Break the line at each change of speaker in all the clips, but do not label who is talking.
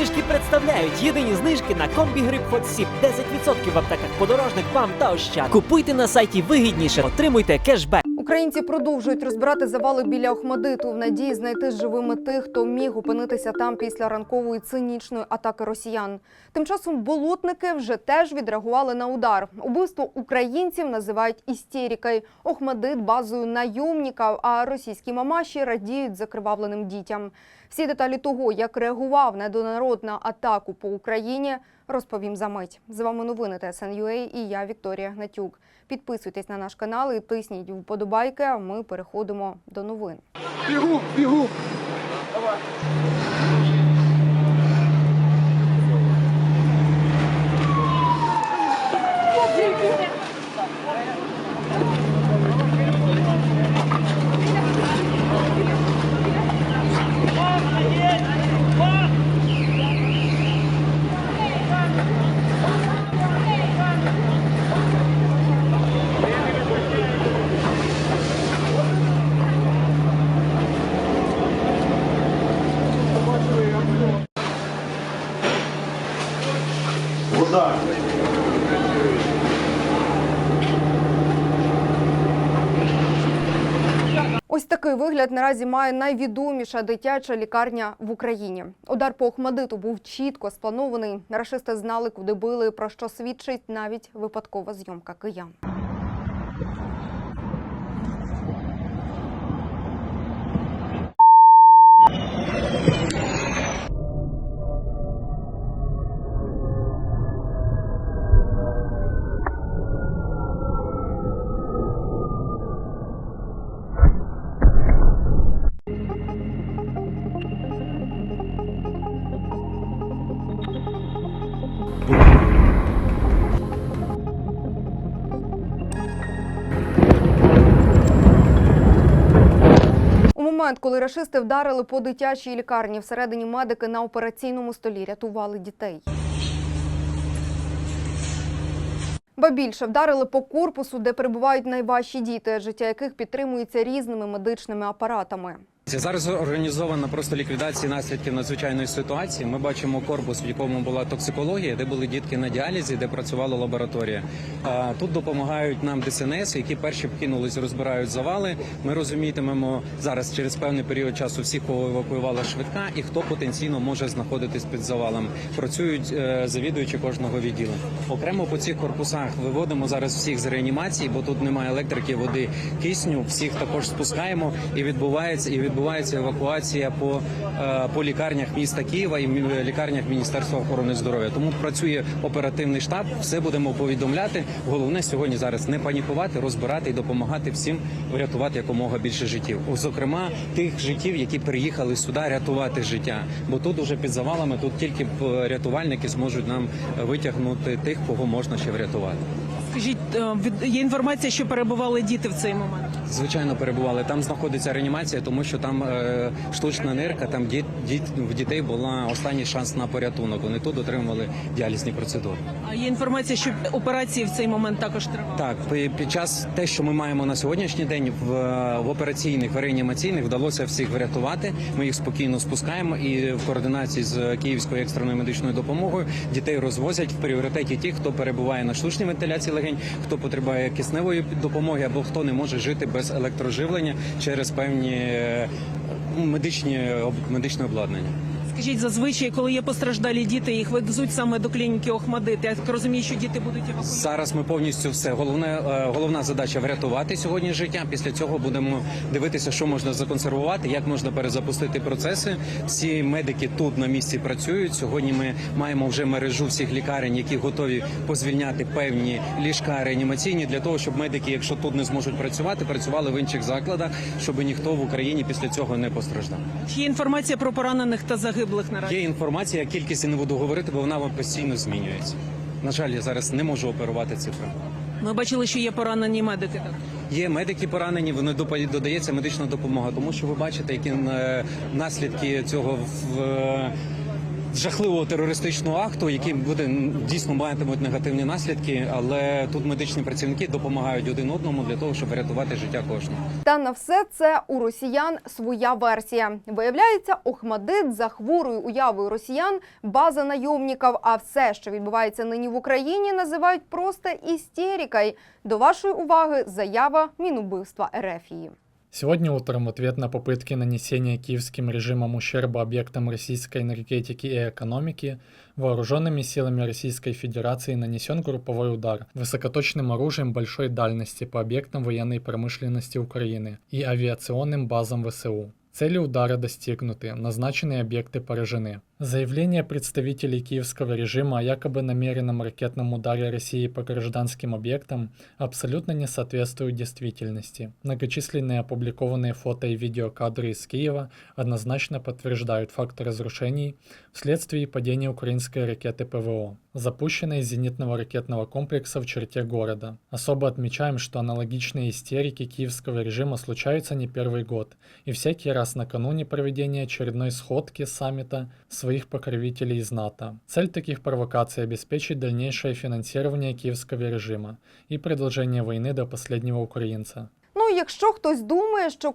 знижки представляють єдині знижки на комбі гриб Hot Sip. 10% в аптеках подорожник вам та ощад. Купуйте на сайті вигідніше, отримуйте кешбек.
Українці продовжують розбирати завали біля Охмадиту в надії знайти живими тих, хто міг опинитися там після ранкової цинічної атаки росіян. Тим часом болотники вже теж відреагували на удар. Убивство українців називають істерикою. Охмадит базою найомника, а російські мамаші радіють закривавленим дітям. Всі деталі того, як реагував недонарод на атаку по Україні, розповім за мить. З вами новини ТСНЮА і я Вікторія Гнатюк. Підписуйтесь на наш канал і тисніть вподобайки. А ми переходимо до новин.
Бігу, бігу. Вода.
Такий наразі має найвідоміша дитяча лікарня в Україні. Удар по Охмадиту був чітко спланований. Рашисти знали, куди били, про що свідчить навіть випадкова зйомка киян. Момент, коли рашисти вдарили по дитячій лікарні, всередині медики на операційному столі рятували дітей. Ба більше вдарили по корпусу, де перебувають найважчі діти, життя яких підтримується різними медичними апаратами.
Зараз організована просто ліквідація наслідків надзвичайної ситуації. Ми бачимо корпус, в якому була токсикологія, де були дітки на діалізі, де працювала лабораторія. Тут допомагають нам ДСНС, які перші вкинулись, розбирають завали. Ми розумітимемо зараз через певний період часу всіх, кого евакуювала швидка, і хто потенційно може знаходитись під завалом. Працюють е, завідуючі кожного відділу. Окремо по цих корпусах виводимо зараз всіх з реанімації, бо тут немає електрики, води, кисню. Всіх також спускаємо і відбувається і відбувається евакуація по, е, по лікарнях міста Києва і мі- лікарнях Міністерства охорони здоров'я. Тому працює оперативний штаб. Все будемо повідомляти. Головне сьогодні зараз не панікувати, розбирати і допомагати всім врятувати якомога більше життів. Зокрема, тих життів, які приїхали сюди рятувати життя. Бо тут уже під завалами тут тільки е, рятувальники зможуть нам витягнути тих, кого можна ще врятувати.
Скажіть, е, є інформація, що перебували діти в цей момент.
Звичайно, перебували. Там знаходиться реанімація, тому що там е, штучна нирка, там діт, діт, в дітей була останній шанс на порятунок. Вони тут отримували діалізні процедури.
А є інформація, що операції в цей момент також тривали.
Так, під час те, що ми маємо на сьогоднішній день, в, в операційних, в реанімаційних вдалося всіх врятувати. Ми їх спокійно спускаємо і в координації з Київською екстреною медичною допомогою дітей розвозять в пріоритеті ті, хто перебуває на штучній вентиляції легень, хто потребує кисневої допомоги або хто не може жити без електроживлення через певні е, медичні об- медичне обладнання.
Скажіть, зазвичай, коли є постраждалі діти, їх везуть саме до клініки Охмадит. Я так розумію, що діти будуть евакуйовані.
Зараз ми повністю все. Головне, е, головна задача врятувати сьогодні життя. Після цього будемо дивитися, що можна законсервувати, як можна перезапустити процеси. Всі медики тут на місці працюють. Сьогодні ми маємо вже мережу всіх лікарень, які готові позвільняти певні ліжка реанімаційні для того, щоб медики, якщо тут не зможуть працювати, працювали в інших закладах, щоб ніхто в Україні після цього не постраждав.
Є інформація про поранених та загиблих наразі?
Є інформація, кількість я не буду говорити, бо вона вам постійно змінюється. На жаль, я зараз не можу оперувати цифрами.
Ми бачили, що є поранені медики. Так.
Є медики поранені, вони додається медична допомога, тому що ви бачите, які е, наслідки цього в. Жахливого терористичного акту, який буде дійсно матимуть негативні наслідки. Але тут медичні працівники допомагають один одному для того, щоб врятувати життя кожного.
Та на все це у росіян своя версія. Виявляється, Охмадит за хворою уявою росіян база найомників. А все, що відбувається нині в Україні, називають просто істерикою. До вашої уваги заява Мінубивства Ерефії.
Сегодня утром в ответ на попытки нанесения киевским режимом ущерба объектам российской энергетики и экономики вооруженными силами Российской Федерации нанесен групповой удар высокоточным оружием большой дальности по объектам военной промышленности Украины и авиационным базам ВСУ. Цели удара достигнуты, назначенные объекты поражены. Заявление представителей киевского режима о якобы намеренном ракетном ударе России по гражданским объектам абсолютно не соответствует действительности. Многочисленные опубликованные фото и видеокадры из Киева однозначно подтверждают факт разрушений вследствие падения украинской ракеты ПВО, запущенной из зенитного ракетного комплекса в черте города. Особо отмечаем, что аналогичные истерики киевского режима случаются не первый год, и всякий раз накануне проведения очередной сходки саммита своих покровителей из НАТО. Цель таких провокаций – обеспечить дальнейшее финансирование киевского режима и продолжение войны до последнего украинца.
Ну, якщо хтось думає, що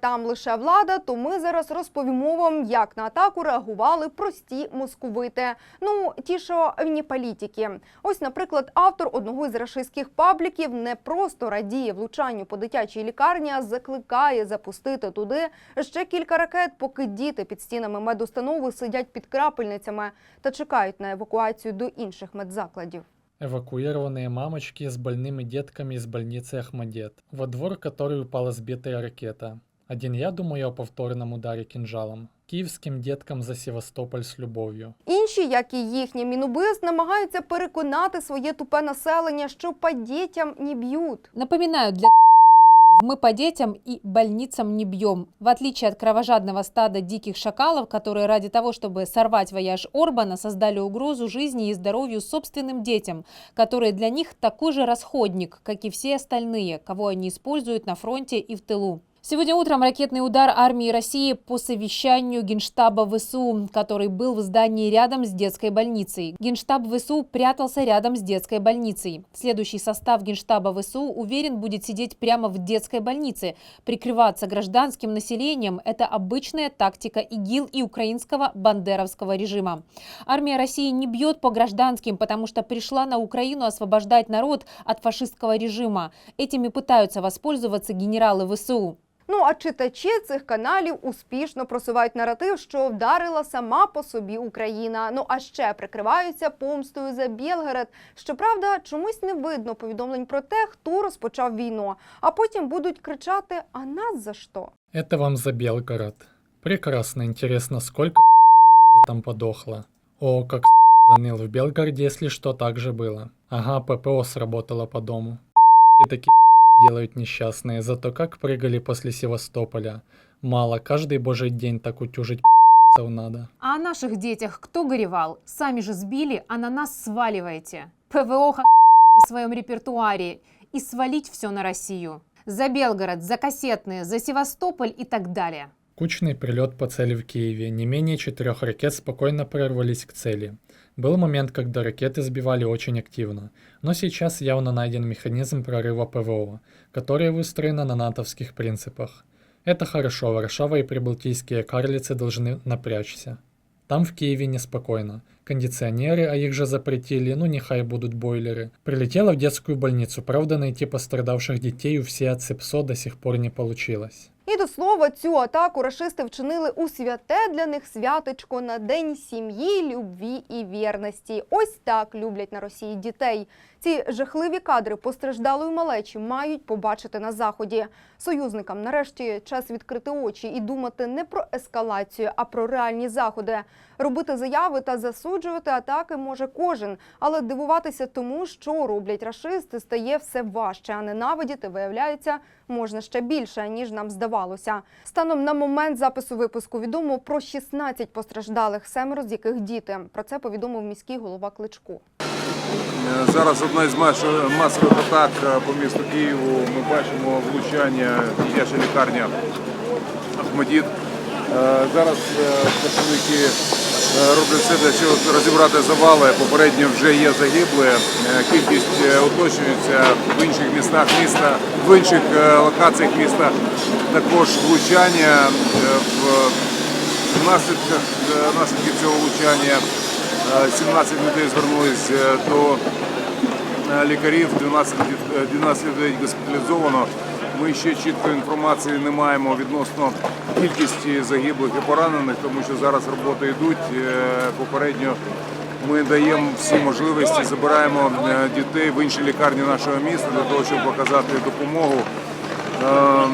там лише влада, то ми зараз розповімо вам, як на атаку реагували прості московити. Ну, ті, що вні політики. Ось, наприклад, автор одного із рашистських пабліків не просто радіє влучанню по дитячій лікарні, а закликає запустити туди ще кілька ракет, поки діти під стінами медустанови сидять під крапельницями та чекають на евакуацію до інших медзакладів.
Эвакуированные мамочки с больными детками из больницы Ахмадет, во двор которой упала сбитая ракета. Один я думаю о повторном ударе кинжалом. Киевским деткам за Севастополь с любовью.
Інші, як і їхні мінубист, намагаються переконати своє тупе населення, що по дітям не б'ють.
Напоминаю, для мы по детям и больницам не бьем. В отличие от кровожадного стада диких шакалов, которые ради того, чтобы сорвать вояж Орбана, создали угрозу жизни и здоровью собственным детям, которые для них такой же расходник, как и все остальные, кого они используют на фронте и в тылу. Сегодня утром ракетный удар армии России по совещанию Генштаба ВСУ, который был в здании рядом с детской больницей. Генштаб ВСУ прятался рядом с детской больницей. Следующий состав Генштаба ВСУ, уверен, будет сидеть прямо в детской больнице. Прикрываться гражданским населением – это обычная тактика ИГИЛ и украинского бандеровского режима. Армия России не бьет по гражданским, потому что пришла на Украину освобождать народ от фашистского режима. Этими пытаются воспользоваться генералы ВСУ.
Ну а читачі цих каналів успішно просувають наратив, що вдарила сама по собі Україна. Ну а ще прикриваються помстою за Білгород. Щоправда, чомусь не видно повідомлень про те, хто розпочав війну. А потім будуть кричати: А нас за що?
Это вам за Белгород. Прекрасно, интересно, сколько там подохло. О, как заныл в Белгороде, если что, так же было. Ага, ППО сработало по дому. И такие делают несчастные, зато как прыгали после Севастополя. Мало, каждый божий день так утюжить надо.
А о наших детях кто горевал? Сами же сбили, а на нас сваливаете. ПВО х- в своем репертуаре и свалить все на Россию. За Белгород, за кассетные, за Севастополь и так далее.
Кучный прилет по цели в Киеве. Не менее четырех ракет спокойно прорвались к цели. Был момент, когда ракеты сбивали очень активно, но сейчас явно найден механизм прорыва ПВО, который выстроен на натовских принципах. Это хорошо, Варшава и прибалтийские карлицы должны напрячься. Там в Киеве неспокойно. Кондиционеры, а их же запретили, ну нехай будут бойлеры. Прилетела в детскую больницу, правда найти пострадавших детей у всей от СИПСО до сих пор не получилось.
І до слова, цю атаку рашисти вчинили у святе для них святочко на день сім'ї, любві і вірності. Ось так люблять на Росії дітей. Ці жахливі кадри постраждалої малечі мають побачити на заході. Союзникам нарешті час відкрити очі і думати не про ескалацію, а про реальні заходи. Робити заяви та засуджувати атаки може кожен, але дивуватися тому, що роблять рашисти, стає все важче. А ненавидіти виявляється можна ще більше ніж нам здавалося. Станом на момент запису випуску відомо про 16 постраждалих, семеро з яких діти. Про це повідомив міський голова Кличко.
Е, Зараз одна із масових атак е, по місту Києву. Ми бачимо влучання дитяча лікарня Ахмадіт. Е, Зараз представники е, роблять все для цього розібрати завали. Попередньо вже є загибли. Кількість уточнюється в інших містах міста, в інших локаціях міста. Також влучання в наслідках наслідків цього влучання. Е, 17 людей звернулись е, до е, лікарів, 12, е, 12 людей госпіталізовано. Ми ще чіткої інформації не маємо відносно кількості загиблих і поранених, тому що зараз роботи йдуть. Е, Попередньо ми даємо всі можливості, забираємо е, дітей в інші лікарні нашого міста для того, щоб показати допомогу. Ем,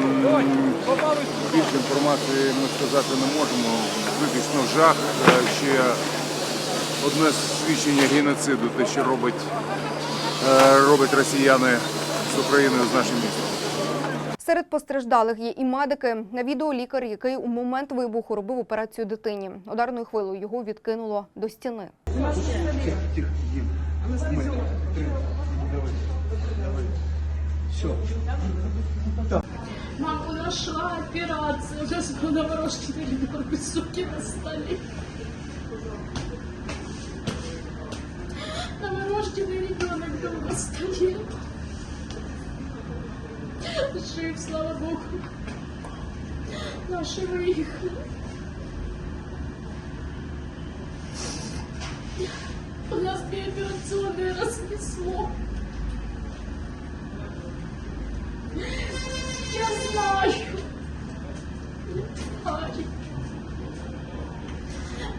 Більше інформації ми сказати не можемо. Виключно жах. Е, Ще одне свідчення геноциду, те, що робить, е, роблять росіяни з Україною з нашим містом.
Серед постраждалих є і медики. На відео лікар, який у момент вибуху робив операцію дитині. Ударною хвилою його відкинуло до стіни.
Операция. У нас был новорожденный ребенок, суки, на столе. Новорожденный ребенок на столе. Жив, слава богу. Наши выехали. У нас две операционные разнесло. Я знаю. Ай.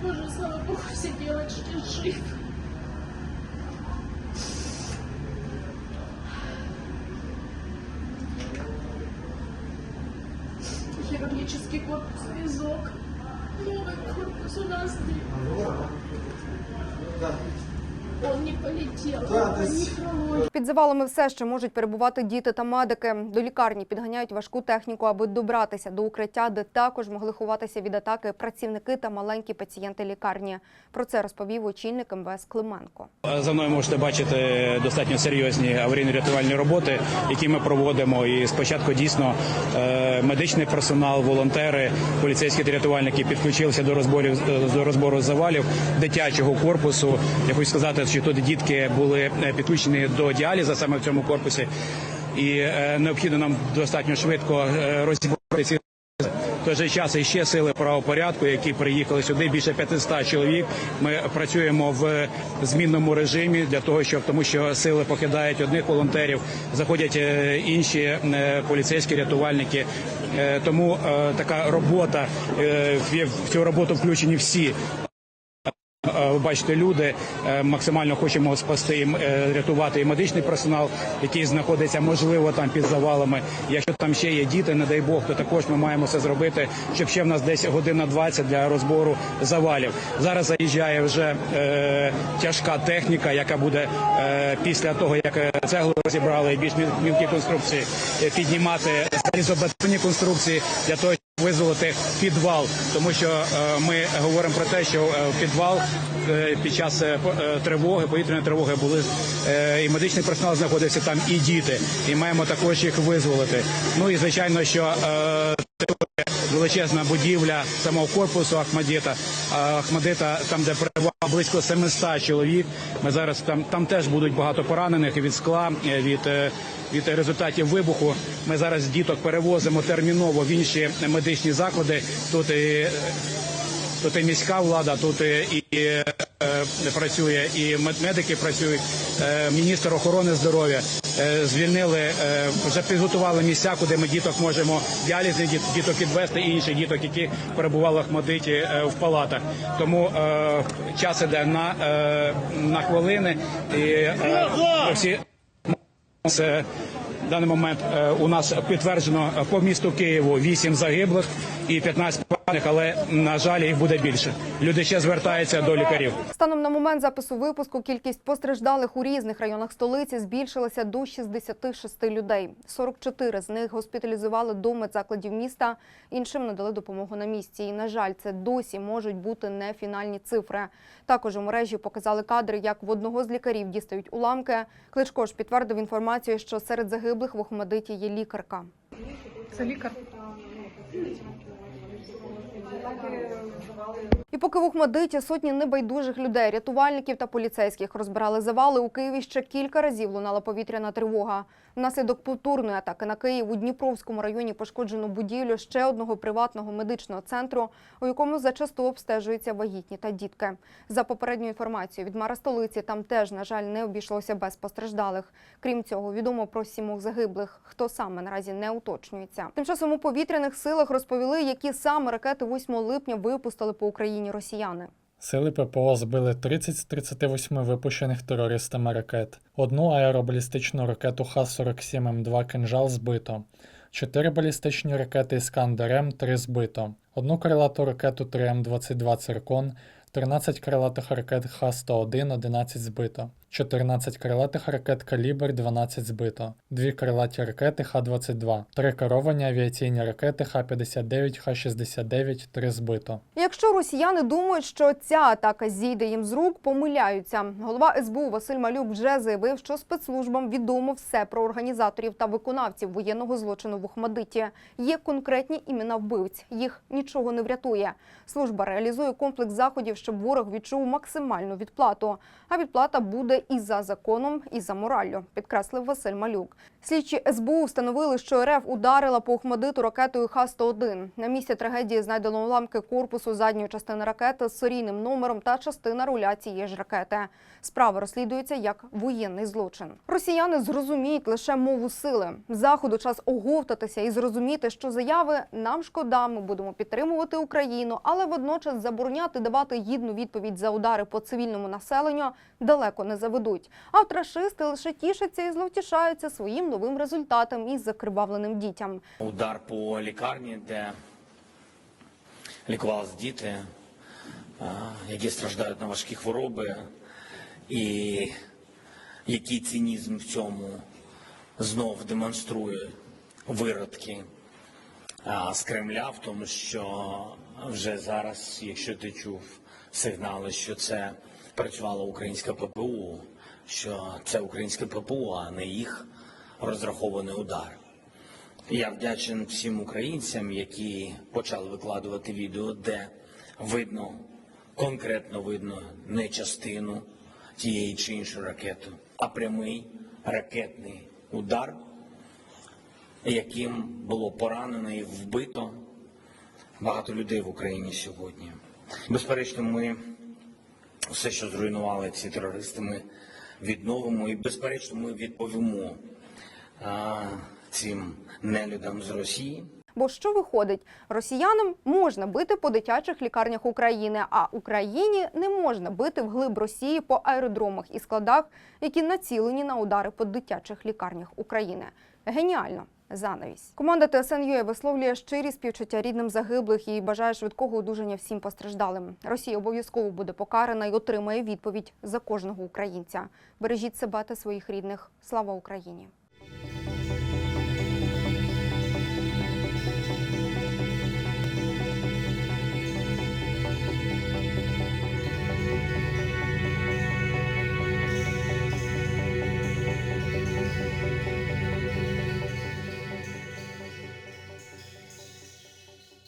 Боже, слава богу, все девочки живы. Хирургический корпус визок. Новый корпус у нас
Під завалами все ще можуть перебувати діти та медики. До лікарні підганяють важку техніку, аби добратися до укриття, де також могли ховатися від атаки працівники та маленькі пацієнти лікарні. Про це розповів очільник МВС Клименко.
За мною можете бачити достатньо серйозні аварійно-рятувальні роботи, які ми проводимо. І спочатку дійсно е, медичний персонал, волонтери, поліцейські та рятувальники підключилися до розборів до розбору завалів дитячого корпусу. Я хочу сказати, що тут дітки були е, підключені до діаліза саме в цьому корпусі, і е, необхідно нам достатньо швидко е, розібрати ці в той же час іще сили правопорядку, які приїхали сюди, більше 500 чоловік. Ми працюємо в змінному режимі для того, щоб тому, що сили покидають одних волонтерів, заходять інші поліцейські рятувальники. Тому така робота в цю роботу включені всі. Е, Ви бачите, люди е, максимально хочемо спасти і е, рятувати і медичний персонал, який знаходиться можливо там під завалами. Якщо там ще є діти, не дай Бог, то також ми маємо це зробити, щоб ще в нас десь година 20 для розбору завалів. Зараз заїжджає вже е, тяжка техніка, яка буде е, після того, як цеглу розібрали і більш міл- мілкі конструкції, піднімати залізобетонні конструкції для того. Визволити підвал, тому що е, ми говоримо про те, що е, підвал е, під час тривоги, повітряної тривоги були і медичний персонал знаходився там, і діти, і маємо також їх визволити. Ну і звичайно, що величезна будівля самого корпусу Ахмадіта. Ахмадита, там, де перебував близько 700 чоловік. Ми зараз там, там теж будуть багато поранених від скла, е, від, е, від результатів вибуху. Ми зараз діток перевозимо терміново в інші медичні заклади. Тут е, тут і міська влада, тут і, і е, працює, і мед- медики працюють. Е, Міністр охорони здоров'я е, звільнили, е, вже підготували місця, куди ми діток можемо діалізних діт- діток відвести і інших діток, які перебували в Ахмадиті е, в палатах. Тому е, час іде на, е, на хвилини і е, всі це в даний момент е, у нас підтверджено е, по місту Києву 8 загиблих і 15 поранених, але на жаль їх буде більше. Люди ще звертаються до лікарів.
Станом на момент запису випуску кількість постраждалих у різних районах столиці збільшилася до 66 людей. 44 з них госпіталізували до медзакладів міста, іншим надали допомогу на місці. І, на жаль, це досі можуть бути не фінальні цифри. Також у мережі показали кадри, як в одного з лікарів дістають уламки. Кличко ж підтвердив інформацію, що серед загиблих в Охмадиті є лікарка.
Це лікар.
І поки в Ухмадиті сотні небайдужих людей, рятувальників та поліцейських розбирали завали, у Києві ще кілька разів лунала повітряна тривога. Внаслідок повторної атаки на Київ у Дніпровському районі пошкоджено будівлю ще одного приватного медичного центру, у якому зачасту обстежуються вагітні та дітки. За попередньою інформацією від мера столиці, там теж, на жаль, не обійшлося без постраждалих. Крім цього, відомо про сімох загиблих. Хто саме наразі не уточнюється. Тим часом у повітряних силах розповіли, які саме ракети 8 липня випустили по Україні росіяни.
Сили ППО збили 30 з 38 випущених терористами ракет. Одну аеробалістичну ракету Х-47М2 «Кинжал» збито. Чотири балістичні ракети Іскандер-М 3 збито. Одну крилату ракету 3М22 «Циркон», 13 крилатих ракет Х-101 11 збито. 14 крилатих ракет «Калібр» 12 збито. Дві крилаті ракети Х-22. Три керовані авіаційні ракети Х-59, Х-69 3 збито.
Якщо росіяни думають, що ця атака зійде їм з рук, помиляються. Голова СБУ Василь Малюк вже заявив, що спецслужбам відомо все про організаторів та виконавців воєнного злочину в Ухмадиті. Є конкретні імена вбивць. Їх нічого не врятує. Служба реалізує комплекс заходів, щоб ворог відчув максимальну відплату. А відплата буде і за законом, і за мораллю, підкреслив Василь Малюк. Слідчі СБУ встановили, що РФ ударила по Ухмадиту ракетою Х-101. На місці трагедії знайдено уламки корпусу задньої частини ракети з серійним номером та частина руля цієї ж ракети. Справа розслідується як воєнний злочин. Росіяни зрозуміють лише мову сили. Заходу час оговтатися і зрозуміти, що заяви нам шкода, ми будемо підтримувати Україну, але водночас забороняти давати гідну відповідь за удари по цивільному населенню далеко не заведуть. А рашисти лише тішаться і зловтішаються своїм новим результатом із закривавленим дітям.
удар по лікарні, де лікувалися діти, які страждають на важкі хвороби, і який цинізм в цьому знов демонструє виродки з Кремля, в тому, що вже зараз, якщо ти чув сигнали, що це працювала українська ППУ, що це українське ППУ, а не їх розрахований удар. Я вдячен всім українцям, які почали викладувати відео, де видно, конкретно видно не частину тієї чи іншої ракети, а прямий ракетний удар, яким було поранено і вбито багато людей в Україні сьогодні. Безперечно, ми все, що зруйнували ці терористи, ми відновимо і, безперечно, ми відповімо цим нелюдам з Росії.
Бо що виходить, росіянам можна бити по дитячих лікарнях України, а Україні не можна бити вглиб Росії по аеродромах і складах, які націлені на удари по дитячих лікарнях України. Геніально. Занавість. Команда ТСНЮ висловлює щирі співчуття рідним загиблих і бажає швидкого одужання всім постраждалим. Росія обов'язково буде покарана і отримає відповідь за кожного українця. Бережіть себе та своїх рідних. Слава Україні!